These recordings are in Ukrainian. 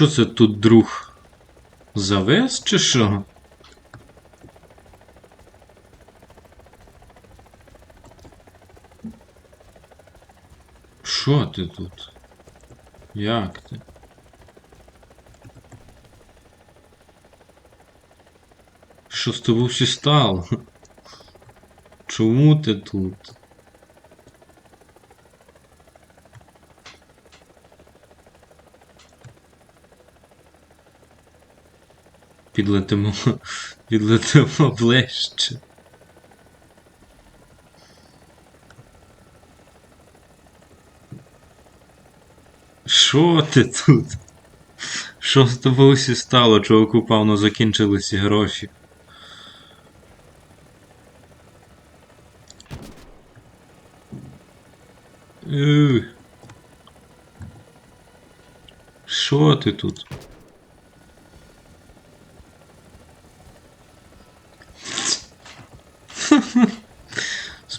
Що це тут друг? Завес чи що? Що ти тут? Як ти? Що з тобою всі стало? Чому ти тут? Підлетимо, підлетимо ближче. Що ти тут? Що з тобою всі стало? Чуваку, певно, закінчилися гроші. Ех. Що ти тут?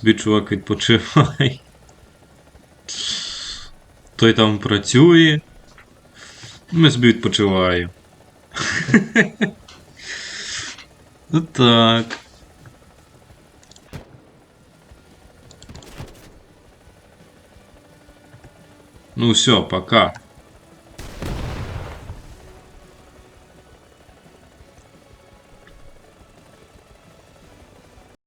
Собі чувак відпочивай. Той там працює. Ми собі відпочиваємо. Ну так. Ну все, пока.